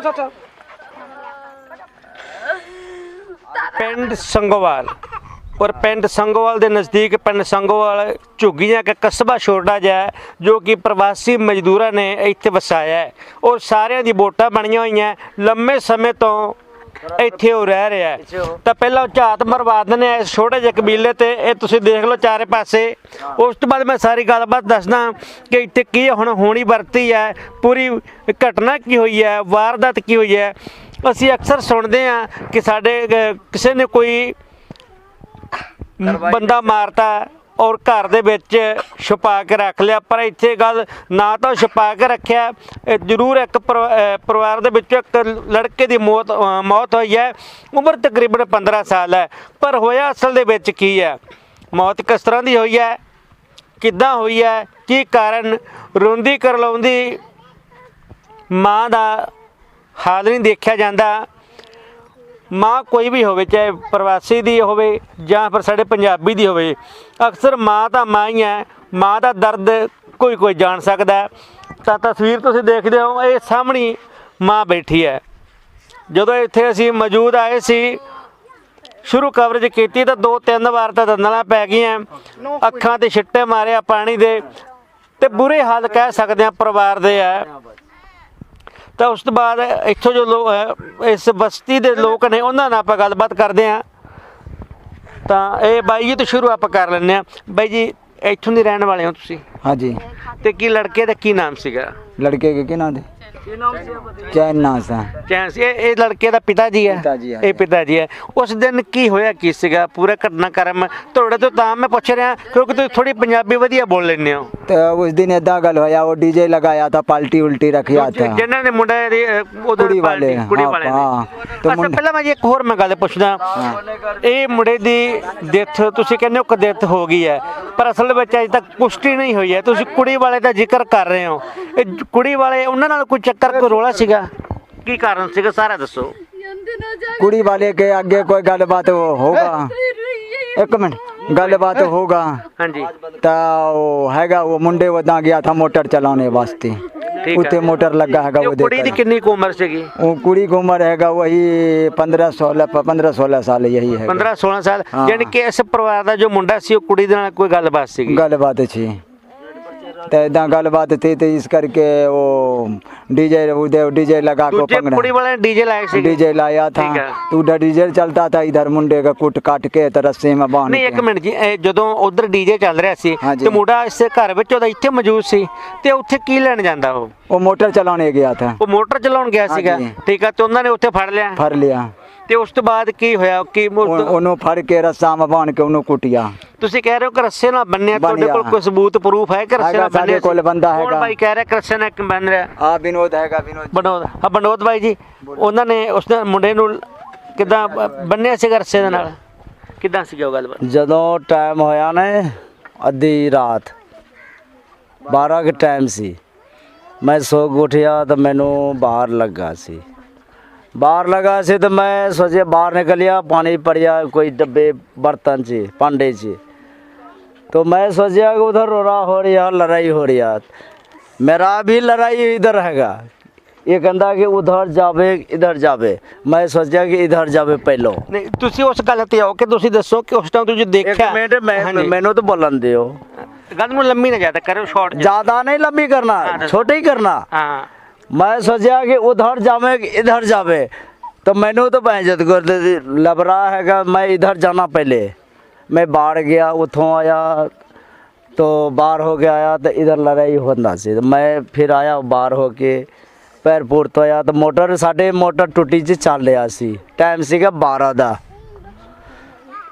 ਦੋ ਦੋ। ਪਿੰਡ ਸੰਗੋਵਾਲ। ਔਰ ਪਿੰਡ ਸੰਗੋਵਾਲ ਦੇ ਨਜ਼ਦੀਕ ਪਿੰਡ ਸੰਗੋਵਾਲ ਝੁੱਗੀਆਂ ਇੱਕ ਕਸਬਾ ਛੋਟਾ ਜਿਹਾ ਹੈ, ਜੋ ਕਿ ਪ੍ਰਵਾਸੀ ਮਜ਼ਦੂਰਾਂ ਨੇ ਇੱਥੇ ਵਸਾਇਆ ਹੈ। ਔਰ ਸਾਰਿਆਂ ਦੀ ਵੋਟਾਂ ਬਣੀਆਂ ਹੋਈਆਂ। ਲੰਮੇ ਸਮੇਂ ਤੋਂ ਇੱਥੇ ਉਹ ਰਹਿ ਰਿਹਾ ਹੈ। ਤਾਂ ਪਹਿਲਾਂ ਉਹ ਝਾਤ ਮਰਵਾ ਦਿੰਦੇ ਆ ਇਸ ਛੋਟੇ ਜਿਹੇ ਕਬੀਲੇ ਤੇ। ਇਹ ਤੁਸੀਂ ਦੇਖ ਲਓ ਚਾਰੇ ਪਾਸੇ। ਉਸ ਤੋਂ ਬਾਅਦ ਮੈਂ ਸਾਰੀ ਗੱਲਬਾਤ ਦੱਸਦਾ ਕਿ ਇੱਥੇ ਕੀ ਹੁਣ ਹੋਣੀ ਵਰਤੀ ਹੈ। ਪੂਰੀ ਘਟਨਾ ਕੀ ਹੋਈ ਹੈ ਵਾਰਦਾਤ ਕੀ ਹੋਈ ਹੈ। ਅਸੀਂ ਅਕਸਰ ਸੁਣਦੇ ਆ ਕਿ ਸਾਡੇ ਕਿਸੇ ਨੇ ਕੋਈ ਬੰਦਾ ਮਾਰਤਾ। ਔਰ ਘਰ ਦੇ ਵਿੱਚ ਛੁਪਾ ਕੇ ਰੱਖ ਲਿਆ। ਪਰ ਇੱਥੇ ਗੱਲ ਨਾ ਤਾਂ ਛੁਪਾ ਕੇ ਰੱਖਿਆ। ਜ਼ਰੂਰ ਇੱਕ ਪਰਿ- ਪਰਿਵਾਰ ਦੇ ਵਿੱਚੋਂ ਇੱਕ ਲੜਕੇ ਦੀ ਮੌਤ ਮੌਤ ਹੋਈ ਹੈ। ਉਮਰ ਤਕਰੀਬਨ 15 ਸਾਲ ਹੈ। ਪਰ ਹੋਇਆ ਅਸਲ ਦੇ ਵਿੱਚ ਕੀ ਹੈ? ਮੌਤ ਕਿਸ ਤਰ੍ਹਾਂ ਦੀ ਹੋਈ ਹੈ? ਕਿੱਦਾਂ ਹੋਈ ਹੈ? ਕੀ ਕਾਰਨ? ਰੋਂਦੀ ਕਰਲਾਉਂਦੀ ਮਾਂ ਦਾ ਹਾਲ ਨਹੀਂ ਦੇਖਿਆ ਜਾਂਦਾ। ਮਾਂ ਕੋਈ ਵੀ ਹੋਵੇ, ਚਾਹੇ ਪ੍ਰਵਾਸੀ ਦੀ ਹੋਵੇ ਜਾਂ ਫਿਰ ਸਾਡੇ ਪੰਜਾਬੀ ਦੀ ਹੋਵੇ, ਅਕਸਰ ਮਾਂ ਤਾਂ ਮਾਂ ਹੀ ਹੈ, ਮਾਂ ਦਾ ਦਰਦ ਕੋਈ ਕੋਈ ਜਾਣ ਸਕਦਾ ਤਾਂ ਤਸਵੀਰ ਤੁਸੀਂ ਦੇਖਦੇ ਹੋ, ਇਹ ਸਾਹਮਣੀ ਮਾਂ ਬੈਠੀ ਹੈ। ਜਦੋਂ ਇੱਥੇ ਅਸੀਂ ਮੌਜੂਦ ਆਏ ਸੀ, ਸ਼ੁਰੂ ਕਵਰੇਜ ਕੀਤੀ ਤਾਂ ਦੋ ਤਿੰਨ ਵਾਰ ਤਾਂ ਦੰਦਲਾਂ ਪੈ ਗਈਆਂ, ਅੱਖਾਂ ਤੇ ਛਿੱਟੇ ਮਾਰਿਆ ਪਾਣੀ ਦੇ, ਤੇ ਬੁਰੇ ਹਾਲ ਕਹਿ ਸਕਦੇ ਆ ਪਰਿਵਾਰ ਦੇ ਆ ਤਾਂ ਉਸ ਤੋਂ ਬਾਅਦ ਇੱਥੋਂ ਜੋ ਲੋਕ ਇਸ ਬਸਤੀ ਦੇ ਲੋਕ ਨੇ ਉਹਨਾਂ ਨਾਲ ਆਪਾਂ ਗੱਲਬਾਤ ਕਰਦੇ ਆਂ ਤਾਂ ਇਹ ਬਾਈ ਜੀ ਤੋਂ ਸ਼ੁਰੂ ਆਪਾਂ ਕਰ ਲੈਂਦੇ ਆਂ ਬਾਈ ਜੀ ਇੱਥੋਂ ਦੇ ਰਹਿਣ ਵਾਲੇ ਹੋ ਤੁਸੀਂ? ਹਾਂਜੀ। ਤੇ ਕੀ ਲੜਕੇ ਦਾ ਕੀ ਨਾਮ ਸੀਗਾ? ਲੜਕੇ ਦਾ ਕੀ ਨਾਮ ਦੇ ਚੈਨ ਨਾਮ ਸਾ ਚੈਨ ਸੀ। ਇਹ ਲੜਕੇ ਦਾ ਪਿਤਾ ਜੀ ਹੈ? ਇਹ ਪਿਤਾ ਜੀ ਹੈ। ਉਸ ਦਿਨ ਕੀ ਹੋਇਆ ਕੀ ਸੀਗਾ? ਪੂਰਾ ਘਟਨਾਕ੍ਰਮ? ਤੁਹਾਡੇ ਤੋਂ ਤਾਂ ਮੈਂ ਪੁੱਛ ਰਿਹਾ ਕਿਉਂਕਿ ਤੁਸੀਂ ਥੋੜੀ ਪੰਜਾਬੀ ਵਧੀਆ ਬੋਲ ਲੈਂਦੇ ਹੋ। तो उस दिन इदा गल होया वो डीजे लगाया था पाल्टी उल्टी रखिया था ਜਿਨ੍ਹਾਂ ਨੇ ਮੁੰਡੇ ਦੀ ਅਹ, ਉਦੋਂ ਕੁੜੀ ਵਾਲੇ, ਪਾਰਟੀ, ਕੁੜੀ ਹਾਂ, ਵਾਲੇ ਹਾਂ। ਨੇ ਤੇ ਅੱਛਾ ਮੁੰਡੇ- ਪਹਿਲਾਂ ਮੈਂ ਜੀ ਇੱਕ ਹੋਰ ਮੈਂ ਗੱਲ ਪੁੱਛਦਾ ਇਹ ਮੁੰਡੇ ਦੀ ਡੈਥ ਤੁਸੀਂ ਕਹਿੰਦੇ ਹੋ ਕਿ ਡੈਥ ਹੋ ਗਈ ਹੈ ਪਰ ਅਸਲ ਵਿੱਚ ਅਜੇ ਤੱਕ ਪੁਸ਼ਟੀ ਨਹੀਂ ਹੋਈ ਹੈ ਤੁਸੀਂ ਕੁੜੀ ਵਾਲੇ ਦਾ ਜ਼ਿਕਰ ਕਰ ਰਹੇ ਹੋ ਇਹ ਜ- ਕੁੜੀ ਵਾਲੇ ਉਹਨਾਂ ਨਾਲ ਕੋਈ ਚੱਕਰ ਕੋਈ ਰੋਲਾ ਸੀਗਾ ਕੀ ਕਾਰਨ ਸੀਗਾ ਸਾਰਾ ਦੱਸੋ कुड़ी वाले के आगे कोई गल बात वो होगा एक मिनट ਗੱਲਬਾਤ ਹੋਗਾ ਹਾਂਜੀ। ਤਾਂ ਉਹ ਹੈਗਾ ਉਹ ਮੁੰਡੇ ਵਦਾਂ ਗਿਆ ਥਾ ਮੋਟਰ ਚਲਾਉਣੇ ਵਾਸਤੇ। ਉੱਤੇ ਮੋਟਰ ਲੱਗਾ ਹੈਗਾ ਉਹ ਕੁੜੀ ਦੀ ਕਿੰਨੀ ਕੁ ਉਮਰ ਸੀਗੀ? ਉਹ ਕੁੜੀ ਕੋ ਉਮਰ ਹੈਗਾ ਵਹੀ 15 16 15 16 ਸਾਲ ਯਹੀ ਹੈ 15 16 ਸਾਲ ਹਾਂ। ਯਾਨੀ ਕਿ ਇਸ ਪਰਿਵਾਰ ਦਾ ਜੋ ਮੁੰਡਾ ਸੀ ਉਹ ਕੁੜੀ ਦੇ ਨਾਲ ਕੋਈ ਗੱਲਬਾਤ ਸੀਗੀ? ਗੱਲਬਾਤ ਸੀ। छी तो इदा गल बात थी तो इस करके वो डीजे डीजे लगा को ਦੂਜੇ पंगड़ा ਕੁੜੀ ਵਾਲੇ ਨੇ ਡੀਜੇ ਲਾਇਆ ਸੀ डीजे लाया था ठीक है। तो उधर डीजे चलता था इधर मुंडे का कुट काट के तो रस्से में बांध ਨਹੀਂ ਇੱਕ के ਮਿੰਟ ਜੀ ਇਹ ਜਦੋਂ ਉਧਰ ਡੀਜੇ ਚੱਲ ਰਿਹਾ ਸੀ ਹਾਂਜੀ। ਤੇ ਮੁੰਡਾ ਇਸੇ ਘਰ ਵਿੱਚ ਉਹਦਾ ਇੱਥੇ ਮੌਜੂਦ ਸੀ ਤੇ ਉੱਥੇ ਕੀ ਲੈਣ ਜਾਂਦਾ ਉਹ वो मोटर चलाने गया था ਉਹ ਮੋਟਰ ਚਲਾਉਣ ਗਿਆ ਸੀਗਾ ਹਾਂਜੀ। ਠੀਕ ਆ ਤੇ ਉਹਨਾਂ ਨੇ ਉੱਥੇ ਫੜ ਲਿਆ फर लिया ਤੇ ਉਸ ਤੋਂ ਬਾਅਦ ਕੀ ਹੋਇਆ ਕਿ ਮੁ- ओनू फर के रस्सा में बांध के ओनू कुटिया ਤੁਸੀਂ ਕਹਿ ਰਹੇ ਹੋ ਕਿ ਰੱਸੇ ਨਾਲ ਬੰਨਿਆ ਤੁਹਾਡੇ ਕੋਲ ਕੋਈ ਸਬੂਤ ਪ੍ਰੂਫ ਹੈ ਕਿ ਰੱਸੇ ਨਾਲ ਬੰਨਿਆ ਕੋਲ ਬੰਦਾ ਹੈਗਾ। ਕੌਣ ਭਾਈ ਕਹਿ ਰਿਹਾ ਕਿ ਰੱਸੇ ਨਾਲ ਬੰਨ ਰਿਹਾ? ਆ ਵਿਨੋਦ ਹੈਗਾ ਵਿਨੋਦ ਵਿਨੋਦ ਆ ਵਿਨੋਦ ਭਾਈ ਜੀ। ਉਹਨਾਂ ਨੇ ਉਸ ਮੁੰਡੇ ਨੂੰ ਕਿਦਾਂ ਬੰਨਿਆ ਸੀ ਰੱਸੇ ਦੇ ਨਾਲ? ਕਿਦਾਂ ਸੀ ਉਹ ਗੱਲਬਾਤ? ਜਦੋਂ ਟਾਈਮ ਹੋਇਆ ਨਾ ਅੱਧੀ ਰਾਤ 12 ਕੇ ਟਾਈਮ ਸੀ। ਮੈਂ ਸੋ ਉਠਿਆ ਤਾਂ ਮੈਨੂੰ ਬਾਹਰ ਲੱਗਾ ਸੀ। ਬਾਹਰ ਲਗਾ ਸੀ ਤੇ ਮੈਂ ਸੋਚਿਆ ਬਾਹਰ ਨਿਕਲਿਆ ਪਾਣੀ ਪੜਿਆ ਕੋਈ ਡੱਬੇ ਬਰਤਨ 'ਚ ਭਾਂਡੇ 'ਚ। तो मैं सोचा कि उधर रोरा हो रहा लड़ाई हो रही है मेरा भी लड़ाई इधर हैगा ये कहता कि उधर जावे इधर जावे मैं सोचा कि इधर जावे पहलो ਨਹੀਂ ਤੁਸੀਂ ਉਸ ਗੱਲ ਤੇ ਆਓ ਕਿ ਤੁਸੀਂ ਦੱਸੋ ਕਿ ਉਸ ਟਾਈਮ ਤੁਸੀਂ एक ਦੇਖਿਆ मिनट मैं ਹਾਂਜੀ। मैंने तो बोलन दियो ਗੱਲ ਨੂੰ ਲੰਮੀ ਨਾ ਜ਼ਿਆਦਾ ਕਰਿਓ ਸ਼ਾਰਟ ज्यादा नहीं लंबी करना हाँ, छोटे ही करना ਹਾਂ मैं सोचा कि उधर जावे कि इधर जावे तो मैंने तो बहजत कर दी लबरा हैगा मैं इधर जाना पहले मैं बाहर गया उतों आया तो बाहर हो के आया तो इधर लड़ाई होता सी तो मैं फिर आया बाहर हो के पैर पुर तो आया तो मोटर साढ़े मोटर टुटी च चल रहा सी टाइम ਸੀਗਾ 12 ਦਾ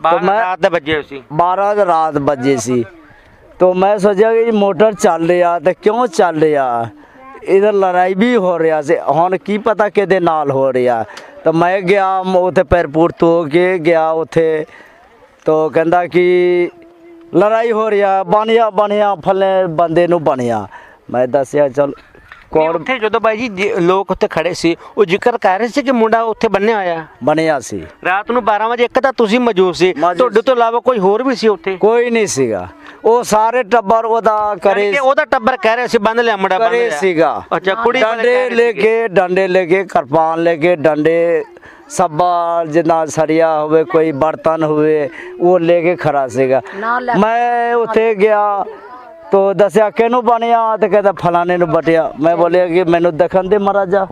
ਬਾਹਰ ਮੈਂ- ਰਾਤ ਦੇ ਵੱਜੇ ਹੋਏ ਸੀ 12 ਦੀ ਰਾਤ ਵੱਜੇ ਸੀ तो मैं सोचा कि मोटर ਚੱਲ ਰਿਹਾ ਤੇ ਕਿਉਂ ਚੱਲ ਰਿਹਾ ਇਧਰ ਲੜਾਈ ਵੀ ਹੋ ਰਿਹਾ ਸੀ ਹੁਣ ਕੀ ਪਤਾ ਕਿਹਦੇ ਨਾਲ ਹੋ ਰਿਹਾ ਤਾਂ ਮੈਂ ਗਿਆ ਮ- ਉੱਥੇ ਪੈਰਪੁਰ ਤੋਂ ਕੇ ਗਿਆ ਉੱਥੇ ਤਾਂ ਕਹਿੰਦਾ ਕਿ ਲੜਾਈ ਹੋ ਰਿਹਾ ਬਣਿਆ ਬਣਿਆ ਫਲੇ ਬੰਦੇ ਨੂੰ ਬਣਿਆ। ਮੈਂ ਦੱਸਿਆ ਚਲ ਕੌਣ ਉੱਥੇ ਜਦੋਂ ਬਾਈ ਜੀ ਜੇ ਲੋਕ ਉੱਥੇ ਖੜੇ ਸੀ ਉਹ ਜ਼ਿਕਰ ਕਰ ਰਹੇ ਸੀ ਕਿ ਮੁੰਡਾ ਉੱਥੇ ਬੰਨਿਆ ਹੋਇਆ? ਬਣਿਆ ਸੀ। ਰਾਤ ਨੂੰ 12 ਵਜੇ ਇੱਕ ਤਾਂ ਤੁਸੀਂ ਮੌਜੂਦ ਸੀ। ਮੌਜੂਦ ਤੁਹਾਡੇ ਤੋਂ ਇਲਾਵਾ ਕੋਈ ਹੋਰ ਵੀ ਸੀ ਉੱਥੇ? ਕੋਈ ਨਹੀਂ ਸੀਗਾ। ਉਹ ਸਾਰੇ ਟੱਬਰ ਉਹਦਾ ਕਰੇ ਕਿ ਉਹਦਾ ਟੱਬਰ ਕਹਿ ਰਿਹਾ ਸੀ ਬੰਦ ਲਿਆ ਮੁੰਡਾ ਕਰੇ ਲਿਆ। ਸੀਗਾ। ਅੱਛਾ ਕੁੜੀ ਵਾਲੇ ਡੰਡੇ ਕਹਿ ਰਹੇ ਲੈ ਸੀਗੇ। ਕੇ ਡੰਡੇ ਲੈ ਕੇ ਕਿਰਪਾਨ ਲੈ ਕੇ ਡੰਡੇ ਸੱਬਾ ਜਿੰਨਾ ਸਰੀਆ ਹੋਵੇ ਕੋਈ ਬਰਤਨ ਹੋਵੇ ਉਹ ਲੈ ਕੇ ਖੜਾ ਸੀਗਾ। ਮੈਂ ਉੱਥੇ ਗਿਆ ਤੋ ਦੱਸਿਆ ਕਿਹਨੂੰ ਬਣਿਆ? ਤੇ ਕਹਿੰਦਾ ਫਲਾਣੇ ਨੂੰ ਬਟਿਆ। ਮੈਂ ਬੋਲਿਆ ਕਿ ਮੈਨੂੰ ਦੇਖਣ ਦੇ ਮਹਾਰਾਜਾ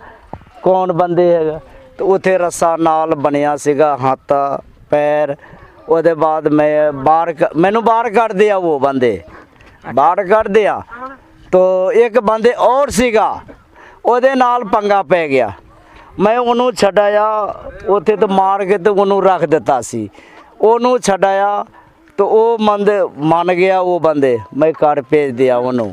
ਕੌਣ ਬੰਦੇ ਹੈਗਾ? ਤੇ ਉੱਥੇ ਰੱਸਾ ਨਾਲ ਬਣਿਆ ਸੀਗਾ ਹੱਥ ਪੈਰ। ਉਹਦੇ ਬਾਅਦ ਮੈਂ ਬਾਹਰ ਮੈਨੂੰ ਬਾਹਰ ਕੱਢ ਦਿਆ ਉਹ ਬੰਦੇ। ਬਾਹਰ ਕੱਢ ਦਿਆ। ਤੋ ਇੱਕ ਬੰਦੇ ਔਰ ਸੀਗਾ ਉਹਦੇ ਨਾਲ ਪੰਗਾ ਪੈ ਗਿਆ। ਮੈਂ ਉਹਨੂੰ ਛਡਾਇਆ, ਉੱਥੇ ਤੇ ਮਾਰ ਕੇ ਤੇ ਉਹਨੂੰ ਰੱਖ ਦਿੱਤਾ ਸੀ। ਉਹਨੂੰ ਛਡਾਇਆ ਤਾਂ ਉਹ ਮੰਦ ਮੰਨ ਗਿਆ ਉਹ ਬੰਦੇ, ਮੈਂ ਘਰ ਭੇਜ ਦਿਆ ਉਹਨੂੰ।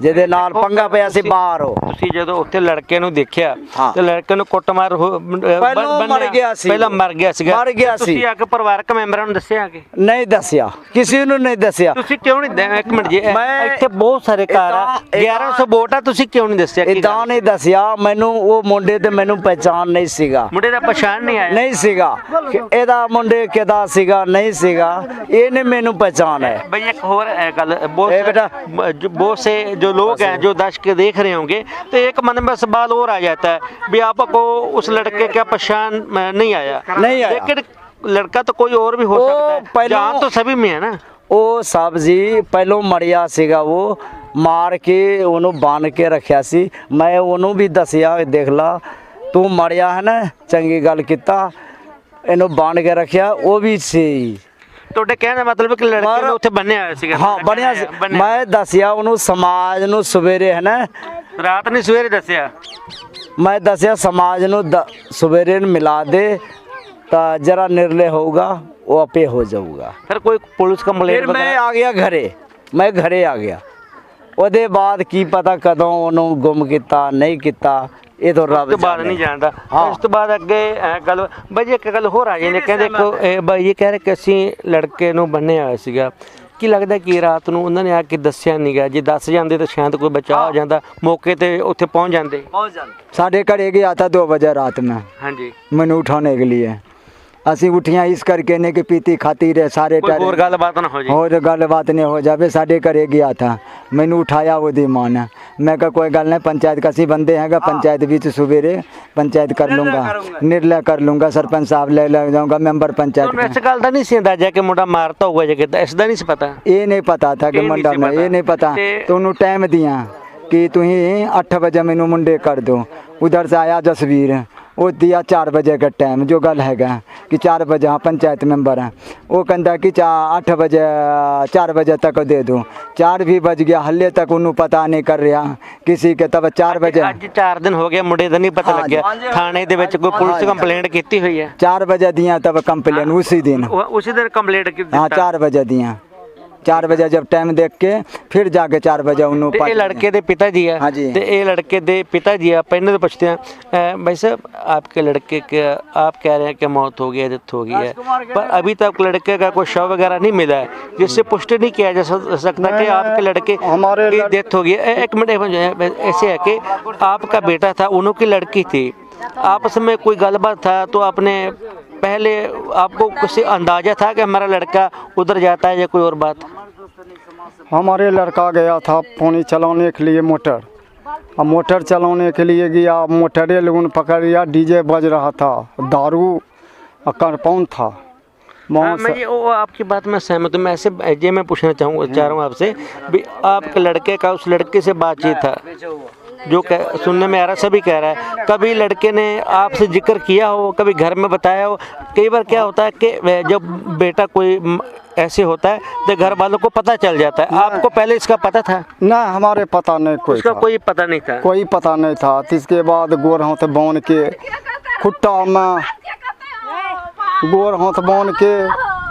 ਜਿਹਦੇ ਨਾਲ ਪੰਗਾ ਪਿਆ ਸੀ ਬਾਹਰ ਉਹ। ਤੁਸੀਂ ਜਦੋਂ ਉੱਥੇ ਲੜਕੇ ਨੂੰ ਦੇਖਿਆ ਤੇ ਲੜਕੇ ਨੂੰ ਕੁੱਟਮਾਰ ਪਹਿਲਾਂ ਮਰ ਗਿਆ ਸੀ। ਮਰ ਗਿਆ ਸੀ ਤੁਸੀਂ ਆ ਕੇ ਪਰਿਵਾਰਕ ਮੈਂਬਰਾਂ ਨੂੰ ਦੱਸਿਆ ਕਿ? ਨਹੀਂ ਦੱਸਿਆ। ਕਿਸੇ ਨੂੰ ਨਹੀਂ ਦੱਸਿਆ। ਤੁਸੀਂ ਕਿਉਂ ਨਹੀਂ ਇੱਕ ਮਿੰਟ ਜੀ ਇੱਥੇ ਬਹੁਤ ਸਾਰੇ ਘਰ ਆ। 1100 ਵੋਟ ਆ ਤੁਸੀਂ ਕਿਉਂ ਨਹੀਂ ਦੱਸਿਆ? ਇਦਾਂ ਨਹੀਂ ਦੱਸਿਆ। ਮੈਨੂੰ ਉਹ ਮੁੰਡੇ ਤੇ ਮੈਨੂੰ ਪਛਾਣ ਨਹੀਂ ਸੀਗਾ। ਮੁੰਡੇ ਦਾ ਪਛਾਣ ਨਹੀਂ ਆਇਆ। ਨਹੀਂ ਸੀਗਾ। ਇਹਦਾ ਮੁੰਡੇ ਕਿਦਾ ਸੀਗਾ? ਨਹੀਂ ਸੀਗਾ। ਇਹਨੇ ਮੈਨੂੰ ਪਛਾਣ ਹੈ। ਬਈ ਇੱਕ ਹੋਰ ਗੱਲ ਬਹੁਤ ਬੇਟਾ ਬਹੁਤ ਸੇ म- जो- बहुत से जो लोग हैं जो दर्शक के देख रहे होंगे तो एक मन में सवाल और आ जाता है भी आपको उस लड़के का पहचान अ, नहीं आया नहीं आया। लेकिन लड़का तो कोई और भी हो वो सकता है पहले- जान तो सभी में है ना ਉਹ ਸਾਹਿਬ ਜੀ ਪਹਿਲੋਂ ਮਰਿਆ ਸੀਗਾ ਉਹ ਮਾਰ ਕੇ ਉਹਨੂੰ ਬੰਨ ਕੇ ਰੱਖਿਆ ਸੀ ਮੈਂ ਉਹਨੂੰ ਵੀ ਦੱਸਿਆ ਦੇਖ ਲਾ ਤੂੰ ਮਰਿਆ ਹੈ ਨਾ ਚੰਗੀ ਗੱਲ ਕੀਤਾ ਇਹਨੂੰ ਬੰਨ ਕੇ ਰੱਖਿਆ ਉਹ ਵੀ ਸੀ ਤੁਹਾਡੇ ਕਹਿਣ ਦਾ ਮਤਲਬ ਕਿ ਲੜਕੇ ਨੂੰ ਉੱਥੇ ਬੰਨਿਆ ਹੋਇਆ ਸੀਗਾ। ਹਾਂ ਬਣਿਆ ਸੀ। ਮੈਂ ਦੱਸਿਆ ਉਹਨੂੰ ਸਮਾਜ ਨੂੰ ਸਵੇਰੇ ਹੈ ਨਾ? ਰਾਤ ਨੇ ਸਵੇਰੇ ਦੱਸਿਆ। ਮੈਂ ਦੱਸਿਆ ਸਮਾਜ ਨੂੰ ਦ- ਸਵੇਰੇ ਨੂੰ ਮਿਲਾ ਦੇ ਤਾਂ ਜਰਾ ਨਿਰਲੇ ਹੋਊਗਾ ਉਹ ਆਪੇ ਹੋ ਜਾਊਗਾ। ਫਿਰ ਕੋਈ ਪੁਲਿਸ ਕੰਪਲੇਂਟ ਫਿਰ ਮੈਂ ਆ ਗਿਆ ਘਰੇ। ਮੈਂ ਘਰੇ ਆ ਗਿਆ। ਉਹਦੇ ਬਾਅਦ ਕੀ ਪਤਾ ਕਦੋਂ ਉਹਨੂੰ ਗੁੰਮ ਕੀਤਾ ਨਹੀਂ ਕੀਤਾ। ਇਹ ਤੋਂ ਬਾਅਦ ਬਾਅਦ ਨਹੀਂ ਜਾਣਦਾ। ਉਸ ਤੋਂ ਬਾਅਦ ਅੱਗੇ ਗੱਲ ਬਾਈ ਇੱਕ ਗੱਲ ਹੋਰ ਆ ਜੀ ਨੇ ਕਹਿੰਦੇ ਦੇਖੋ ਬਾਈ ਇਹ ਕਹਿ ਰਹੇ ਕਿ ਅਸੀਂ ਲੜਕੇ ਨੂੰ ਬੰਨਿਆ ਹੋਇਆ ਸੀਗਾ। ਕੀ ਲੱਗਦਾ ਕਿ ਰਾਤ ਨੂੰ ਉਹਨਾਂ ਨੇ ਆ ਕੇ ਦੱਸਿਆ ਨਹੀਂਗਾ ਜੇ ਦੱਸ ਜਾਂਦੇ ਤਾਂ ਸ਼ਾਇਦ ਕੋਈ ਬਚਾਅ ਹੋ ਜਾਂਦਾ ਮੌਕੇ ਤੇ ਉੱਥੇ ਪਹੁੰਚ ਜਾਂਦੇ। ਸਾਡੇ ਘਰੇ ਗਿਆ ਤਾਂ 2 ਵਜੇ ਰਾਤ ਨੂੰ ਹਾਂਜੀ। ਮੈਨੂੰ ਉਠਾਉਣੇ ਕੇ ਲਈ ਅਸੀਂ ਉਠੀਆਂ ਇਸ ਕਰਕੇ ਨੇ ਕਿ ਪੀਤੀ ਖਾਤੀ ਰਹੇ ਸਾਰੇ ਕੋਈ ਹੋਰ ਗੱਲਬਾਤ ਨਾ ਹੋ ਜੀ ਹੋਰ ਗੱਲਬਾਤ ਨਹੀਂ ਹੋ ਜਾਵੇ ਸਾਡੇ ਘਰੇ ਗਿਆ ਥਾ ਮੈਨੂੰ ਉਠਾਇਆ ਉਹਦੀ ਮਾਂ ਨੇ। ਮੈਂ ਕਿਹਾ ਕੋਈ ਗੱਲ ਨਹੀਂ ਪੰਚਾਇਤ ਕਾ ਬੰਦੇ ਹੈਗਾ ਪੰਚਾਇਤ ਵਿੱਚ ਸਵੇਰੇ ਪੰਚਾਇਤ ਕਰ ਲੂੰਗਾ। ਨਿਰਲਾ ਕਰ ਲੂੰਗਾ ਸਰਪੰਚ ਸਾਹਿਬ ਲੈ ਲੈ ਜਾਊਂਗਾ ਮੈਂਬਰ ਪੰਚਾਇਤ ਇਸ ਗੱਲ ਦਾ ਨਹੀਂ ਸੀ ਅੰਦਾਜ਼ਾ ਕਿ ਮੁੰਡਾ ਮਾਰਤਾ ਹੋਊਗਾ ਜੇ ਕਿਤਾ ਇਸ ਦਾ ਨਹੀਂ ਸੀ ਪਤਾ। ਇਹ ਨਹੀਂ ਪਤਾ ਥਾ ਕਿ ਮੁੰਡਾ ਮੈਂ ਇਹ ਨਹੀਂ ਪਤਾ। ਤੁਹਾਨੂੰ ਟਾਈਮ ਦਿਆਂ ਕਿ ਤੁਸੀਂ 8 ਵਜੇ ਮੈਨੂੰ ਮੁੰਡੇ ਕਰ ਦਿਓ। ਉਧਰ ਸੇ ਆਇਆ ਜਸਵੀਰ। वो दिया चार बजे का टाइम जो गल हैगा कि चार बजे हाँ पंचायत मेंबर हैं वो कहता कि आठ बजे चार बजे तक दे दो चार भी बज गया हल्ले तक उन्होंने पता नहीं कर रहा किसी के तब ਚਾਰ ਵਜੇ ਅੱਜ 4 ਦਿਨ ਹੋ ਗਏ ਮੁੰਡੇ ਦਾ ਨਹੀਂ ਪਤਾ ਲੱਗਿਆ ਥਾਣੇ ਦੇ ਵਿੱਚ ਕੋਈ ਪੁਲਿਸ ਕੰਪਲੇਂਟ ਕੀਤੀ ਹੋਈ ਹੈ 4 ਵਜੇ ਦੀਆਂ ਤਬ ਕੰਪਲੇਂਟ ਉਸੇ ਦਿਨ ਉਸੇ ਦਿਨ ਕੰਪਲੇਂਟ ਕੀਤੀ ਹਾਂ 4 ਵਜੇ ਦੀਆਂ चार बजे जब टाइम देख के फिर जाके चार बजे ਵਜੇ ਉਹਨੂੰ ਇਹ ਲੜਕੇ जी है। जी। ये लड़के दे पिता जी है पहले तो पूछते हैं भाई साहब आपके लड़के के आप कह रहे हैं कि मौत हो गई है डेथ हो। गई है पर अभी तक लड़के का कोई शव वगैरह नहीं मिला है जिससे हम्म। पुष्टि नहीं किया जा सकता कि आपके लड़के की डेथ हो गई है। एक मिनट ऐसे है कि आपका बेटा था उनकी लड़की थी। आपस में कोई गलबात था तो आपने पहले आपको कुछ अंदाज़ा था कि हमारा लड़का उधर जाता है या कोई और बात? हमारे लड़का गया था पानी चलाने के लिए मोटर। अब मोटर चलाने के लिए गया मोटरे लगन पकड़ लिया डीजे बज रहा था दारू और कंपाउंड था। हाँ, मैं ये वो आपकी बात में सहमत हूँ। मैं ऐसे ये मैं पूछना चाहूँगा चाह रहा हूँ आपसे। भी आपके लड़के का उस लड़के से बातचीत था। जो कह, सुनने में आ रहा है सभी कह रहा है कभी लड़के ने आपसे ज़िक्र किया हो कभी घर में बताया हो कई बार क्या होता है कि जब बेटा कोई ऐसे होता है तो घर वालों को पता चल जाता है। आपको पहले इसका पता था? ना हमारे पता नहीं कोई उसका था। कोई पता नहीं था? कोई पता नहीं था। तो इसके बाद गोर हाथ बोन के खुट्टा में गोर हाथ बोन के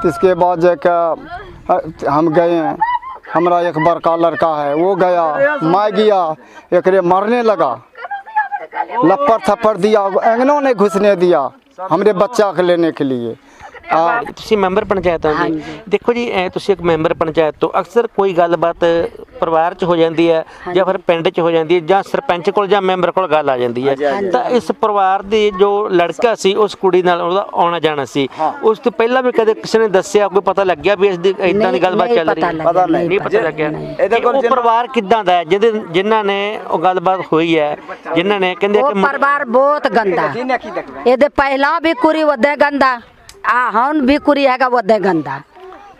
इसके बाद जाकर हम गए हमारा एक बड़का लड़का है, वो गया मैं गया एक मरने लगा। लपड़ थप्पड़ दिया अंगनों ने घुसने दिया हमारे बच्चा के लेने के लिए। ਆ ਤੁਸੀਂ ਮੈਂਬਰ ਪੰਚਾਇਤ ਹੋ ਜੀ। ਦੇਖੋ ਜੀ ਐ ਤੁਸੀਂ ਇੱਕ ਮੈਂਬਰ ਪੰਚਾਇਤ ਤੋਂ ਅਕਸਰ ਕੋਈ ਗੱਲਬਾਤ ਪਰਿਵਾਰ 'ਚ ਹੋ ਜਾਂਦੀ ਹੈ ਜਾਂ ਫਿਰ ਪਿੰਡ 'ਚ ਹੋ ਜਾਂਦੀ ਹੈ ਜਾਂ ਸਰਪੰਚ ਕੋਲ ਜਾਂ ਮੈਂਬਰ ਕੋਲ ਗੱਲ ਆ ਜਾਂਦੀ ਹੈ। ਤਾਂ ਇਸ ਪਰਿਵਾਰ ਦੀ ਜੋ ਲੜਕਾ ਸੀ ਉਸ ਕੁੜੀ ਨਾਲ ਉਹਦਾ ਆਉਣਾ ਜਾਣਾ ਸੀ। ਉਸ ਤੋਂ ਪਹਿਲਾਂ ਵੀ ਕਦੇ ਕਿਸੇ ਨੇ ਦੱਸਿਆ ਕੋਈ ਪਤਾ ਲੱਗਿਆ ਵੀ ਇਸ ਦੀ ਇਦਾਂ ਦੀ ਗੱਲਬਾਤ ਚੱਲ ਰਹੀ ਹੈ? ਨਹੀਂ ਪਤਾ ਲੱਗਿਆ। ਇਹਦੇ ਕਿ ਕੋਲ ਉਹ ਪਰਿਵਾਰ ਕਿਦਾਂ ਦਾ ਹੈ? ਜਿਹਦੇ ਜਿਨ੍ਹਾਂ ਨੇ ਉਹ ਗੱਲਬਾਤ ਹੋਈ ਹੈ ਜਿਨ੍ਹਾਂ ਨੇ ਕਹਿੰਦੇ ਕਿ ਪਰਿਵਾਰ ਬਹੁਤ ਗੰਦਾ। ਇਹਦੇ ਪਹਿਲਾਂ ਵੀ ਕੁੜੀ ਉਹਦੇ ਗੰਦਾ। ਆ ਹੁਣ ਵੀ ਕੁੜੀ ਹੈਗਾ ਉਹਦੇ ਗੰਦਾ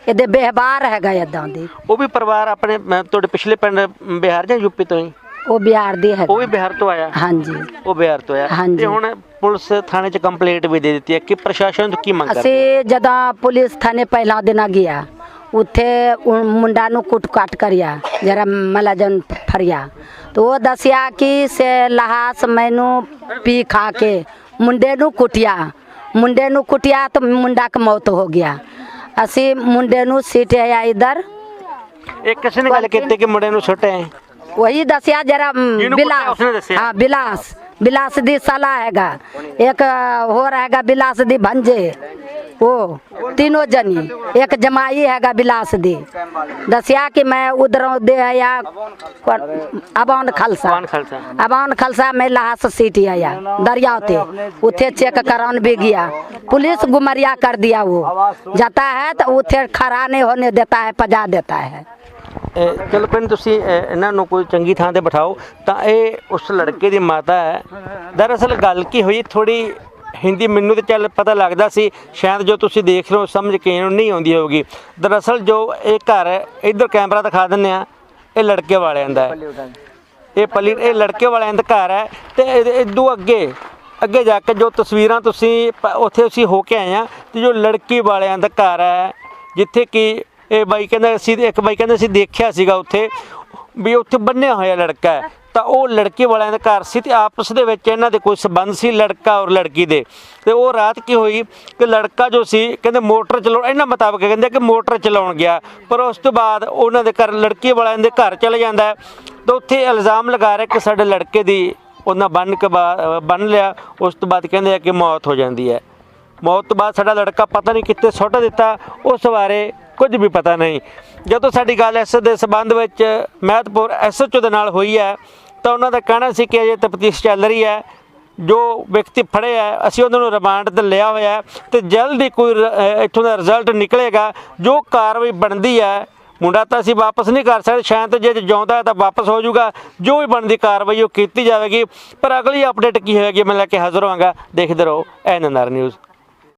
ਇਹਦੇ ਵਿਵਹਾਰ ਹੈਗਾ ਏਦਾਂ ਦੀ। ਉਹ ਵੀ ਪਰਿਵਾਰ ਆਪਣੇ ਮੈਂ ਤੁਹਾਡੇ ਪਿਛਲੇ ਪਿੰਡ ਬਿਹਾਰ ਜਾਂ ਯੂਪੀ ਤੋਂ ਹੀ? ਉਹ ਬਿਹਾਰ ਦੀ ਹੈ ਉਹ ਵੀ ਬਿਹਾਰ ਤੋਂ ਆਇਆ? ਹਾਂਜੀ। ਉਹ ਬਿਹਾਰ ਤੋਂ ਆਇਆ। ਤੇ ਹੁਣ ਪੁਲਿਸ ਥਾਣੇ 'ਚ ਕੰਪਲੇਂਟ ਵੀ ਦੇ ਦਿੱਤੀ ਹੈ ਕਿ ਪ੍ਰਸ਼ਾਸਨ ਤੋਂ ਕੀ ਮੰਗ ਕਰਦੇ ਅਸੀਂ ਜਦੋਂ ਪੁਲਿਸ ਥਾਣੇ ਪਹਿਲਾ ਦਿਨ ਗਿਆ ਉੱਥੇ ਮੁੰਡਾ ਨੂੰ ਕੁੱਟ ਕਾਟ ਕਰਿਆ ਜਰਾ ਮਲਾਜਨ ਫਰਿਆ ਤੋ ਉਹ ਦੱਸਿਆ ਕਿ ਸੇ ਲਹਾਸ ਮੈਨੂੰ ਪੀ ਖਾ ਕੇ ਮੁੰਡੇ ਨੂੰ ਕੁੱਟਿਆ। ਮੁੰਡੇ ਨੂੰ ਕੁੱਟਿਆ ਤਾਂ ਮੁੰਡਾ ਕ ਮੌਤ ਹੋ ਗਿਆ ਅਸੀਂ ਮੁੰਡੇ ਨੂੰ ਸਿੱਟਿਆ ਇਧਰ ਇਹ ਕਿਸੇ ਨੇ ਗੱਲ ਕੀਤੀ ਕਿ ਮੁੰਡੇ ਨੂੰ ਸੁੱਟਿਆ ਹੈ वही दसिया जरा हम्म, ਜਿਹਨੂੰ ਕੁੱਟਿਆ बिलास ਉਸਨੇ ਦੱਸਿਆ। हाँ बिलास बिलास दी सला हैगा एक हो रहेगा बिलास दी भंजे वो तीनों जनी एक जमाई हैगा बिलास दी दसिया कि मैं उधरों दे आया अबाउन खालसा कौन खालसा? अबाउन खालसा में लहास सीटी आया दरिया ते उथे चेक कराने भी गया पुलिस गुमरिया कर दिया वो जाता है तो उथे खड़ा नहीं होने देता है पजा देता है ਇਹ ਚਲੋ ਪਿੰਡ ਤੁਸੀਂ ਇਹ, ਇਹਨਾਂ ਨੂੰ ਕੋਈ ਚੰਗੀ ਥਾਂ ਤੇ ਬਿਠਾਓ ਤਾਂ ਇਹ ਉਸ ਲੜਕੇ ਦੀ ਮਾਤਾ ਹੈ ਦਰਅਸਲ ਗੱਲ ਕੀ ਹੋਈ ਥੋੜੀ ਹਿੰਦੀ ਮੈਨੂੰ ਤਾਂ ਚੱਲ ਪਤਾ ਲੱਗਦਾ ਸੀ ਸ਼ਾਇਦ ਜੋ ਤੁਸੀਂ ਦੇਖ ਰਹੇ ਹੋ ਸਮਝ ਕੇ ਨਹੀਂ ਆਉਂਦੀ ਹੋਊਗੀ। ਦਰਅਸਲ ਜੋ ਇਹ ਘਰ ਹੈ, ਇੱਧਰ ਕੈਮਰਾ ਦਿਖਾ ਦਿੰਨੇ ਆ ਇਹ ਲੜਕੇ ਵਾਲਿਆਂ ਦਾ ਹੈ। ਇਹ ਪੱਲੀ ਇਹ ਲੜਕੇ ਵਾਲਿਆਂ ਦਾ ਘਰ ਹੈ ਤੇ ਇਹਦੇ ਇਦੋਂ ਅੱਗੇ ਅੱਗੇ ਜਾ ਕੇ ਜੋ ਤਸਵੀਰਾਂ ਤੁਸੀਂ ਉੱਥੇ ਅਸੀਂ ਹੋ ਕੇ ਆਏ ਆ ਤੇ ਜੋ ਲੜਕੀ ਵਾਲਿਆਂ ਦਾ ਘਰ ਹੈ ਜਿੱਥੇ ਕਿ ਇਹ ਬਾਈ ਕਹਿੰਦਾ ਅਸੀਂ ਇੱਕ ਬਾਈ ਕਹਿੰਦਾ ਅਸੀਂ ਦੇਖਿਆ ਸੀਗਾ ਉੱਥੇ ਵੀ ਉੱਥੇ ਬੰਨਿਆ ਹੋਇਆ ਲੜਕਾ ਹੈ। ਤਾਂ ਉਹ ਲੜਕੀ ਵਾਲਿਆਂ ਦੇ ਘਰ ਸੀ ਤੇ ਆਪਸ ਦੇ ਵਿੱਚ ਇਹਨਾਂ ਦੇ ਕੋਈ ਸਬੰਧ ਸੀ ਲੜਕਾ ਔਰ ਲੜਕੀ ਦੇ। ਤੇ ਉਹ ਰਾਤ ਕੀ ਹੋਈ ਕਿ ਲੜਕਾ ਜੋ ਸੀ, ਕਹਿੰਦੇ ਮੋਟਰ ਚਲਾਉਣ, ਇਹਨਾਂ ਮੁਤਾਬਕ ਕਹਿੰਦੇ ਕਿ ਮੋਟਰ ਚਲਾਉਣ ਗਿਆ। ਪਰ ਉਸ ਤੋਂ ਬਾਅਦ ਉਹਨਾਂ ਦੇ ਘਰ ਲੜਕੀ ਵਾਲਿਆਂ ਦੇ ਘਰ ਚਲੇ ਜਾਂਦਾ ਤਾਂ ਉੱਥੇ ਇਲਜ਼ਾਮ ਲਗਾ ਰਿਹਾ ਕਿ ਸਾਡੇ ਲੜਕੇ ਦੀ ਉਹਨਾਂ ਬੰਨ ਕੇ ਬਾ- ਬੰਨ ਲਿਆ। ਉਸ ਤੋਂ ਬਾਅਦ ਕਹਿੰਦੇ ਆ ਕਿ ਮੌਤ ਹੋ ਜਾਂਦੀ ਹੈ। ਮੌਤ ਤੋਂ ਬਾਅਦ ਸਾਡਾ ਲੜਕਾ ਪਤਾ ਨਹੀਂ ਕਿੱਥੇ ਸੁੱਟ ਦਿੱਤਾ, ਉਸ ਬਾਰੇ ਕੁਝ ਵੀ ਪਤਾ ਨਹੀਂ। ਜਦੋਂ ਸਾਡੀ ਗੱਲ ਇਸ ਦੇ ਸਬੰਧ ਵਿੱਚ ਮਹਿਤਪੁਰ ਐਸਐਚਓ ਦੇ ਨਾਲ ਹੋਈ ਹੈ, ਤਾਂ ਉਹਨਾਂ ਦਾ ਕਹਿਣਾ ਸੀ ਕਿ ਅਜੇ ਤਫਤੀਸ਼ ਚੱਲ ਰਹੀ ਹੈ। ਜੋ ਵਿਅਕਤੀ ਫੜੇ ਹੈ, ਅਸੀਂ ਉਹਨਾਂ ਨੂੰ ਰਿਮਾਂਡ ਤੇ ਲਿਆ ਹੋਇਆ ਹੈ ਤੇ ਜਲਦ ਹੀ ਕੋਈ ਇੱਥੋਂ ਦਾ ਰਿਜ਼ਲਟ ਨਿਕਲੇਗਾ, ਜੋ ਕਾਰਵਾਈ ਬਣਦੀ ਹੈ, ਮੁੰਡਾ ਤਾਂ ਅਸੀਂ ਵਾਪਸ ਨਹੀਂ ਕਰ ਸਕਦੇ, ਸ਼ਾਇਦ ਜੇ ਜਿਉਂਦਾ ਹੈ ਤਾਂ ਵਾਪਸ ਹੋ ਜਾਊਗਾ, ਜੋ ਵੀ ਬਣਦੀ ਕਾਰਵਾਈ ਉਹ ਕੀਤੀ ਜਾਵੇਗੀ। ਪਰ ਅਗਲੀ ਅਪਡੇਟ ਕੀ ਹੋਏਗੀ, ਮੈਂ ਲੈ ਕੇ ਹਾਜ਼ਰ ਹੋਵਾਂਗਾ। ਦੇਖਦੇ ਰਹੋ ਐਨਐਨਆਰ ਨਿਊਜ਼।